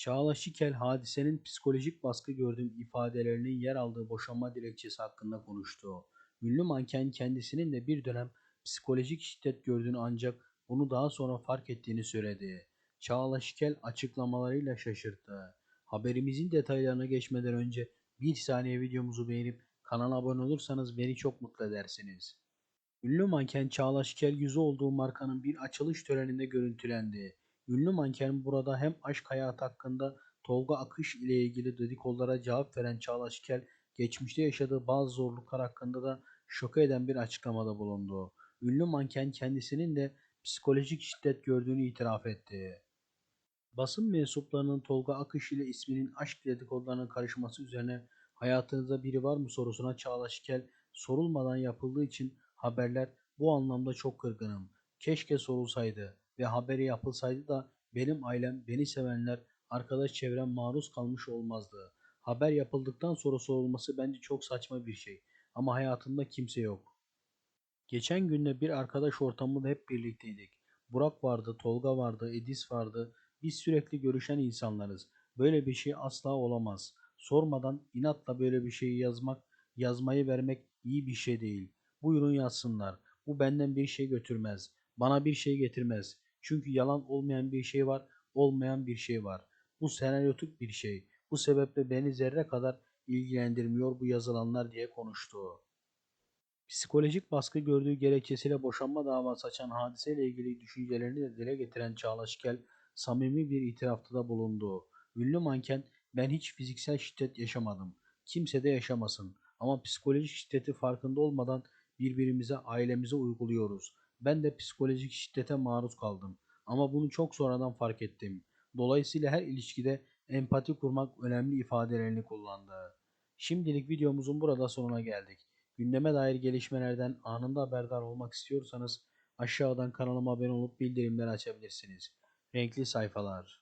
Çağla Şikel hadisenin psikolojik baskı gördüğüm ifadelerinin yer aldığı boşanma dilekçesi hakkında konuştu. Ünlü manken kendisinin de bir dönem psikolojik şiddet gördüğünü ancak bunu daha sonra fark ettiğini söyledi. Çağla Şikel açıklamalarıyla şaşırttı. Haberimizin detaylarına geçmeden önce bir saniye videomuzu beğenip kanala abone olursanız beni çok mutlu edersiniz. Ünlü manken Çağla Şikel yüzü olduğu markanın bir açılış töreninde görüntülendi. Ünlü manken burada hem aşk hayatı hakkında Tolga Akış ile ilgili dedikodulara cevap veren Çağla Şikel, geçmişte yaşadığı bazı zorluklar hakkında da şoka eden bir açıklamada bulundu. Ünlü manken kendisinin de psikolojik şiddet gördüğünü itiraf etti. Basın mensuplarının Tolga Akış ile isminin aşk dedikodularına karışması üzerine hayatınızda biri var mı sorusuna Çağla Şikel sorulmadan yapıldığı için haberler bu anlamda çok kırgınım. Keşke sorulsaydı ve haberi yapılsaydı da benim ailem, beni sevenler, arkadaş çevrem maruz kalmış olmazdı. Haber yapıldıktan sonra sorulması bence çok saçma bir şey. Ama hayatımda kimse yok. Geçen günde bir arkadaş ortamında hep birlikteydik. Burak vardı, Tolga vardı, Edis vardı. Biz sürekli görüşen insanlarız. Böyle bir şey asla olamaz. Sormadan inatla böyle bir şeyi yazmak, yazmayı vermek iyi bir şey değil. Buyurun yazsınlar. Bu benden bir şey götürmez. Bana bir şey getirmez. Çünkü yalan olmayan bir şey var, olmayan bir şey var. Bu senaryotik bir şey. Bu sebeple beni zerre kadar ilgilendirmiyor bu yazılanlar diye konuştu. Psikolojik baskı gördüğü gerekçesiyle boşanma davası açan hadiseyle ilgili düşüncelerini de dile getiren Çağla Şikel, samimi bir itirafta da bulundu. Ünlü manken, ben hiç fiziksel şiddet yaşamadım. Kimse de yaşamasın. Ama psikolojik şiddeti farkında olmadan birbirimize, ailemize uyguluyoruz. Ben de psikolojik şiddete maruz kaldım. Ama bunu çok sonradan fark ettim. Dolayısıyla her ilişkide empati kurmak önemli ifadelerini kullandı. Şimdilik videomuzun burada sonuna geldik. Gündeme dair gelişmelerden anında haberdar olmak istiyorsanız aşağıdan kanalıma abone olup bildirimleri açabilirsiniz. Renkli sayfalar.